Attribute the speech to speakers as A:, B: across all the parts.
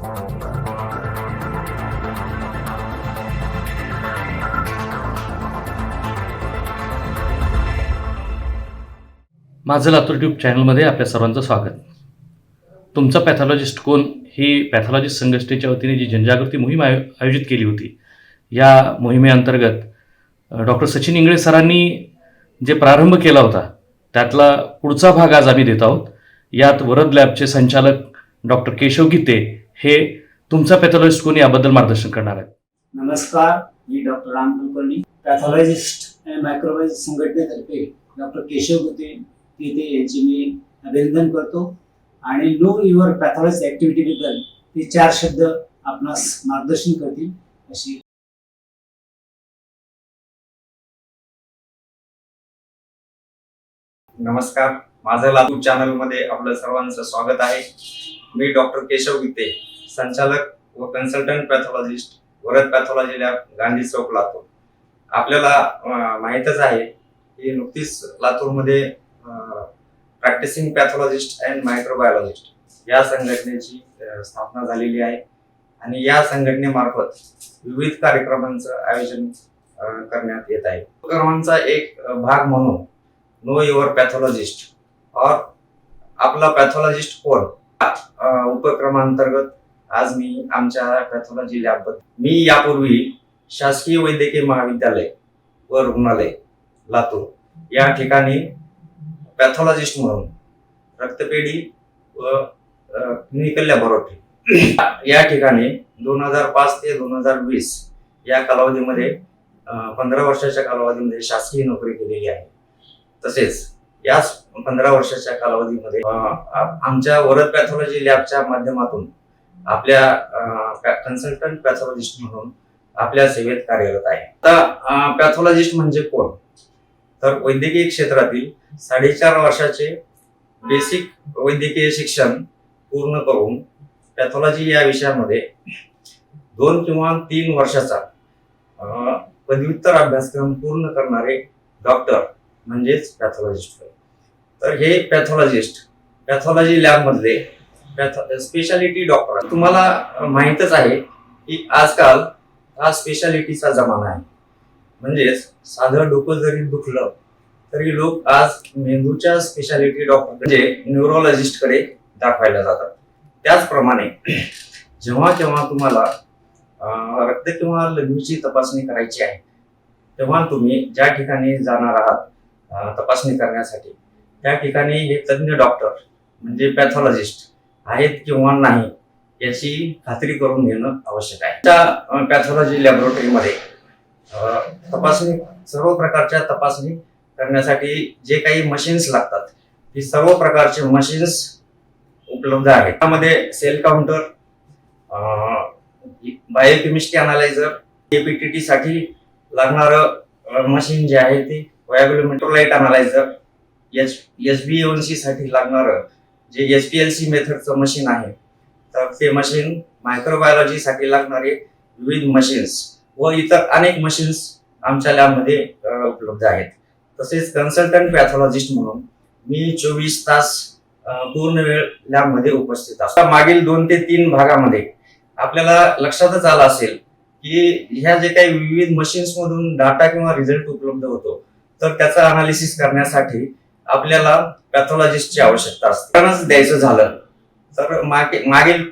A: माझं लातूर ट्यूब चॅनलमध्ये आपल्या सर्वांचं स्वागत. तुमचा पॅथॉलॉजिस्ट कोण? ही पॅथॉलॉजिस्ट संघटनेच्या वतीने जी जनजागृती मोहीम आयो आयोजित केली होती या मोहिमेअंतर्गत डॉक्टर सचिन इंगळे सरांनी जे प्रारंभ केला होता त्यातला पुढचा भाग आज आम्ही देत आहोत. यात वरद लॅबचे संचालक डॉक्टर केशव गीते हे तुमचा पॅथॉलॉजिस्ट कोण याबद्दल मार्गदर्शन करणार आहेत?
B: नमस्कार मी डॉक्टर राम कुलकर्णी पॅथॉलॉजिस्ट आणि मायक्रोबायोलॉजी संघटनेतर्फे डॉक्टर केशव गुते तिथे यांचे मी अभिनंदन करतो. आणि नो युअर पॅथॉलॉजी ऍक्टिव्हिटीबद्दल ते चार शब्द आपणास मार्गदर्शन करतील अशी
C: नमस्कार माझं लातूर चॅनलमध्ये आपलं सर्वांचं स्वागत आहे. मी डॉक्टर केशव गीते संचालक व consultant pathologist Varad pathology lab Gandhi चौक लातूर. आपल्याला माहीतच आहे की नुकतीच लातूरमध्ये प्रॅक्टिसिंग पॅथॉलॉजिस्ट अँड मायक्रोबायोलॉजिस्ट या संघटनेची स्थापना झालेली आहे. आणि या संघटनेमार्फत विविध कार्यक्रमांचं आयोजन करण्यात येत आहे. उपक्रमांचा एक भाग म्हणून नो युअर पॅथॉलॉजिस्ट और आपला पॅथॉलॉजिस्ट कोण? उपक्रमांतर्गत आज मी आमच्या पॅथॉलॉजी जिल्ह्याबद्दल मी यापूर्वी शासकीय वैद्यकीय महाविद्यालय व रुग्णालय लातूर या ठिकाणी पॅथॉलॉजिस्ट म्हणून रक्तपेढी व क्लिनिकल लॅबोरेटरी या ठिकाणी दोन हजार पाच ते दोन हजार वीस या कालावधीमध्ये पंधरा वर्षाच्या कालावधीमध्ये शासकीय नोकरी केलेली आहे. तसेच याच पंधरा वर्षाच्या कालावधीमध्ये आमच्या वरद पॅथॉलॉजी लॅबच्या माध्यमातून आपल्या कन्सल्टंट पॅथॉलॉजिस्ट म्हणून आपल्या सेवेत कार्यरत आहे. आता पॅथॉलॉजिस्ट म्हणजे कोण? तर वैद्यकीय क्षेत्रातील साडेचार वर्षाचे बेसिक वैद्यकीय शिक्षण पूर्ण करून पॅथॉलॉजी या विषयामध्ये दोन किंवा तीन वर्षाचा पदव्युत्तर अभ्यासक्रम पूर्ण करणारे डॉक्टर म्हणजेच पॅथॉलॉजिस्ट तर हे पॅथॉलॉजिस्ट पॅथॉलॉजी लॅबमधले स्पेशालिटी डॉक्टर तुम्हाला माहीतच आहे की आजकाल हा स्पेशालिटीचा जमाना आहे. म्हणजेच साधं डोकं जरी दुखलं तरी लोक आज मेंदूच्या स्पेशालिटी डॉक्टर म्हणजे न्यूरोलॉजिस्टकडे दाखवायला जातात. त्याचप्रमाणे जेव्हा केव्हा तुम्हाला रक्त किंवा लघवीची तपासणी करायची आहे तेव्हा तुम्ही ज्या ठिकाणी जाणार आहात तपासणी करण्यासाठी त्या ठिकाणी हे तज्ज्ञ डॉक्टर म्हणजे पॅथॉलॉजिस्ट आहेत किंवा नाही याची खात्री करून घेणं आवश्यक आहे. त्या पॅथॉलॉजी लॅबोरेटरीमध्ये तपासणी सर्व प्रकारच्या तपासणी करण्यासाठी जे काही मशीन्स लागतात ती सर्व प्रकारचे मशीन्स उपलब्ध आहेत. त्यामध्ये cell counter biochemistry analyser APTT साठी लागणारं मशीन जे आहे ते वॅब्युलोमेट्रोलाइट analyser H S B N C साठी लागणारं जे एच पी एल सी मेथडचं मशीन आहे तर ते मशीन मायक्रोबायोलॉजीसाठी लागणारे विविध मशीन्स व इतर अनेक मशीन्स आमच्या लॅबमध्ये उपलब्ध आहेत. तसेच कन्सल्टंट पॅथॉलॉजिस्ट म्हणून मी चोवीस तास पूर्ण वेळ लॅबमध्ये उपस्थित असतो. मागील दोन ते तीन भागामध्ये आपल्याला लक्षातच आलं असेल की ह्या जे काही विविध मशीन्समधून डाटा किंवा रिझल्ट उपलब्ध होतो तर त्याचा अनालिसिस करण्यासाठी आपल्याला पॅथॉलॉजिस्टची आवश्यकता असते. कारणच द्यायचं झालं. तर मागे मागील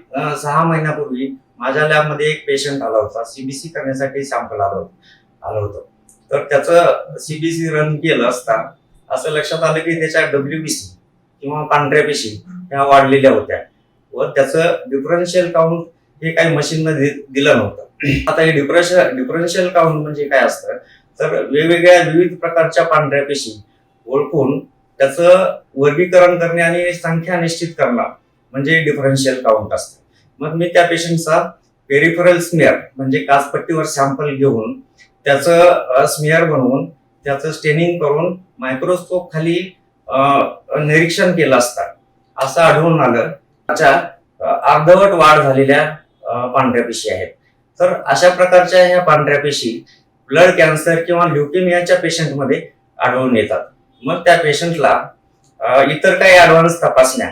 C: सहा महिन्यापूर्वी माझ्या लॅबमध्ये एक पेशंट आला होता. सीबीसी करण्यासाठी सॅम्पल आलं होतं आलं होतं. तर त्याचं सीबीसी रन केलं असता असं लक्षात आलं की त्याच्या डब्ल्यूबीसी किंवा पांढऱ्या पेशी ह्या वाढलेल्या होत्या. व त्याचं डिफरन्शियल काउंट हे काही मशीननं दिलं नव्हतं. आता हे डिफरन्श डिफरन्शियल काउंट म्हणजे काय असतं? तर वेगवेगळ्या विविध प्रकारच्या पांढऱ्या पेशी ओळखून त्याचं वर्गीकरण करणे आणि संख्या निश्चित करणं म्हणजे डिफरन्शियल काउंट असतं. मग मी त्या पेशंटचा पेरिफरल स्मिअर म्हणजे काचपट्टीवर सॅम्पल घेऊन त्याचं स्मिअर बनवून त्याचं स्टेनिंग करून मायक्रोस्कोप खाली निरीक्षण केलं असता. असं आढळून आलं. त्याच्या अर्धवट वाढ झालेल्या पांढऱ्या पेशी आहेत. तर अशा प्रकारच्या ह्या पांढऱ्या पेशी ब्लड कॅन्सर किंवा ल्युकेमियाच्या पेशंटमध्ये आढळून येतात. मग त्या पेशंटला इतर काही ऍडव्हान्स तपासण्या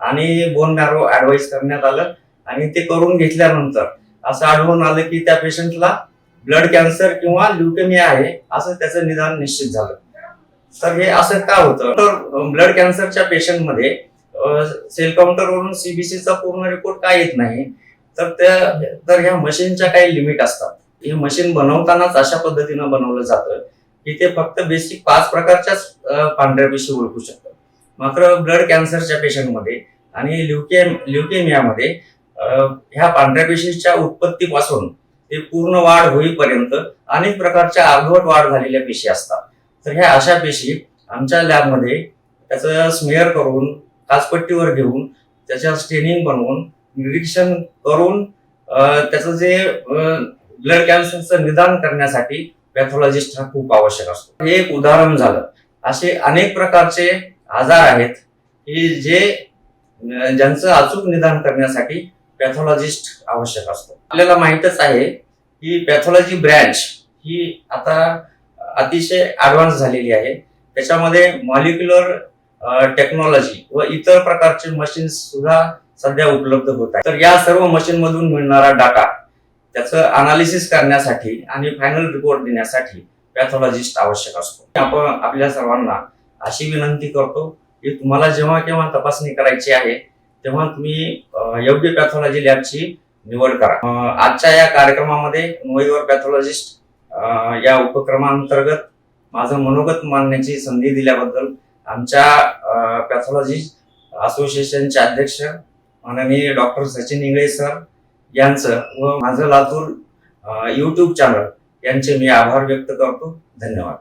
C: आणि बोन मॅरो ऍडवाइस करण्यात आलं आणि ते करून घेतल्यानंतर असं आढळून आलं की त्या पेशंटला ब्लड कॅन्सर किंवा ल्युकेमिया आहे असं त्याचं निदान निश्चित झालं. तर हे असं का होतं? तर ब्लड कॅन्सरच्या पेशंटमध्ये सेल काउंटरवरून सीबीसीचा पूर्ण रिपोर्ट का येत नाही? तर त्या तर ह्या मशीनच्या काही लिमिट असतात. हे मशीन बनवतानाच अशा पद्धतीनं बनवलं जातं इथे फक्त बेसिक पाच प्रकारच्याच पांढऱ्या पेशी ओळखू शकतात. मात्र ब्लड कॅन्सरच्या पेशंटमध्ये आणि ल्युके ल्युकेमियामध्ये ह्या पांढऱ्या पेशीच्या उत्पत्तीपासून ते पूर्ण वाढ होईपर्यंत अनेक प्रकारच्या अर्धवट वाढ झालेल्या पेशी असतात. तर ह्या अशा पेशी आमच्या लॅबमध्ये त्याचं स्मेअर करून काचपट्टीवर घेऊन त्याच्या स्टेनिंग बनवून निरीक्षण करून त्याचं जे ब्लड कॅन्सरचं निदान करण्यासाठी पॅथॉलॉजिस्ट हा खूप आवश्यक असतो. हे एक उदाहरण झालं. असे अनेक प्रकारचे आजार आहेत की जे ज्यांचं अचूक निदान करण्यासाठी पॅथॉलॉजिस्ट आवश्यक असतो. आपल्याला माहितच आहे की पॅथॉलॉजी ब्रँच ही आता अतिशय ॲडव्हान्स झालेली आहे. त्याच्यामध्ये मॉलिक्युलर टेक्नॉलॉजी व इतर प्रकारचे मशीन्स सुद्धा सध्या उपलब्ध होत आहेत. तर या सर्व मशीनमधून मिळणारा डाटा त्याचं अनालिसिस करण्यासाठी आणि फायनल रिपोर्ट देण्यासाठी पॅथॉलॉजिस्ट आवश्यक असतो. आपण आपल्या सर्वांना अशी विनंती करतो की तुम्हाला जेव्हा केव्हा तपासणी करायची आहे तेव्हा तुम्ही योग्य पॅथॉलॉजी लॅबची निवड करा. आजच्या या कार्यक्रमामध्ये मुंबईवर पॅथॉलॉजिस्ट या उपक्रमांतर्गत माझं मनोगत मांडण्याची संधी दिल्याबद्दल आमच्या पॅथॉलॉजी असोसिएशनचे अध्यक्ष माननीय डॉक्टर सचिन इंगळे सर यांचं व माझं लातूर यूट्यूब चॅनल यांचे मी आभार व्यक्त करतो. धन्यवाद.